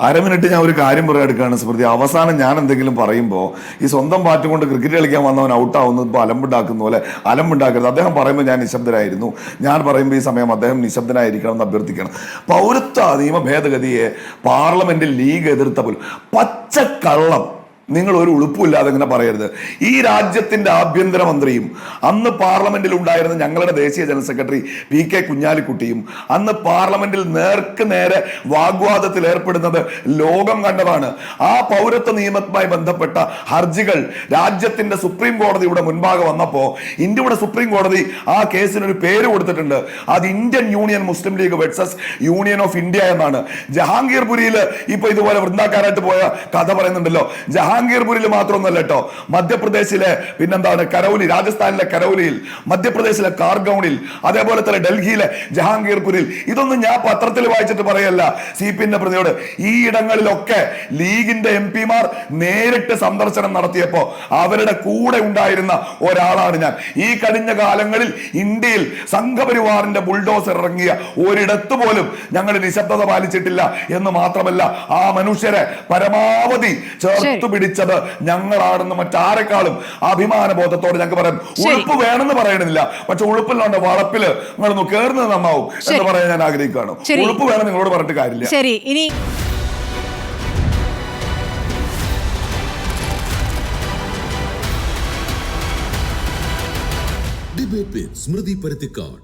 അര മിനിറ്റ് ഞാൻ ഒരു കാര്യം പറയാൻ എടുക്കുകയാണ് സ്മൃതി അവസാനം ഞാൻ എന്തെങ്കിലും പറയുമ്പോൾ ഈ സ്വന്തം പാറ്റ് കൊണ്ട് ക്രിക്കറ്റ് കളിക്കാൻ വന്നവൻ ഔട്ടാവുന്നത് ഇപ്പോൾ അലമ്പുണ്ടാക്കുന്ന പോലെ അലമ്പുണ്ടാക്കരുത്. അദ്ദേഹം പറയുമ്പോൾ ഞാൻ നിശബ്ദനായിരുന്നു ഞാൻ പറയുമ്പോൾ ഈ സമയം അദ്ദേഹം നിശബ്ദനായിരിക്കണം എന്ന് അഭ്യർത്ഥിക്കണം. പൗരത്വ നിയമ ഭേദഗതിയെ പാർലമെന്റിൽ ലീഗ് എതിർത്ത പോലും പച്ചക്കള്ളം നിങ്ങൾ ഒരു ഉളുപ്പില്ലാതെ ഇങ്ങനെ പറയരുത്. ഈ രാജ്യത്തിന്റെ ആഭ്യന്തരമന്ത്രിയും അന്ന് പാർലമെന്റിൽ ഉണ്ടായിരുന്ന ഞങ്ങളുടെ ദേശീയ ജനറൽ സെക്രട്ടറി പി കെ കുഞ്ഞാലിക്കുട്ടിയും അന്ന് പാർലമെന്റിൽ നേർക്ക് നേരെ വാഗ്വാദത്തിൽ ഏർപ്പെടുന്നത് ലോകം കണ്ടതാണ്. ആ പൗരത്വ നിയമവുമായി ബന്ധപ്പെട്ട ഹർജികൾ രാജ്യത്തിന്റെ സുപ്രീം കോടതിയുടെ മുൻപാകെ വന്നപ്പോൾ ഇന്ത്യയുടെ സുപ്രീം കോടതി ആ കേസിനൊരു പേര് കൊടുത്തിട്ടുണ്ട്. അത് Indian Union Muslim League versus Union of India എന്നാണ്. ജഹാംഗീർപുരിയിൽ ഇപ്പൊ ഇതുപോലെ വൃന്ദാക്കാരായിട്ട് പോയ കഥ പറയുന്നുണ്ടല്ലോ. ജഹാംഗീർപുരിൽ മാത്രമൊന്നുമല്ല കേട്ടോ. മധ്യപ്രദേശിലെ പിന്നെന്താണ് കരൗലി രാജസ്ഥാനിലെ കരൗലിയിൽ മധ്യപ്രദേശിലെ കാർഗൗണിൽ അതേപോലെ തന്നെ ഡൽഹിയിലെ ജഹാംഗീർപുരിൽ ഇതൊന്നും ഞാൻ പത്രത്തിൽ വായിച്ചിട്ട് പറയല്ല. സി പി എന്റെ പ്രതിയോട് ഈ ഇടങ്ങളിലൊക്കെ ലീഗിന്റെ എം പിമാർ നേരിട്ട് സന്ദർശനം നടത്തിയപ്പോ അവരുടെ കൂടെ ഉണ്ടായിരുന്ന ഒരാളാണ് ഞാൻ. ഈ കഴിഞ്ഞ കാലങ്ങളിൽ ഇന്ത്യയിൽ സംഘപരിവാറിന്റെ ബുൾഡോസർ ഇറങ്ങിയ ഒരിടത്ത് പോലും ഞങ്ങൾ നിശബ്ദത പാലിച്ചിട്ടില്ല എന്ന് മാത്രമല്ല ആ മനുഷ്യരെ പരമാവധി ചേർത്ത് പിടിച്ചത് ഞങ്ങളാണെന്ന് മറ്റാരെക്കാളും അഭിമാന ബോധത്തോട് ഞങ്ങൾക്ക് പറയാം. ഉളുപ്പ് വേണമെന്ന് പറയണില്ല. പക്ഷെ ഉളുപ്പില്ലാണ്ട് വളപ്പിൽ നിങ്ങളൊന്ന് കേറുന്നത് നന്നാവും എന്ന് പറയാൻ ഞാൻ ആഗ്രഹിക്കുകയാണ്. ഉളുപ്പ് വേണം നിങ്ങളോട് പറഞ്ഞിട്ട് കാര്യമില്ല. ശരി ഇനി ഡിബേറ്റ് സ്മൃതി പരുത്തിക്കാട്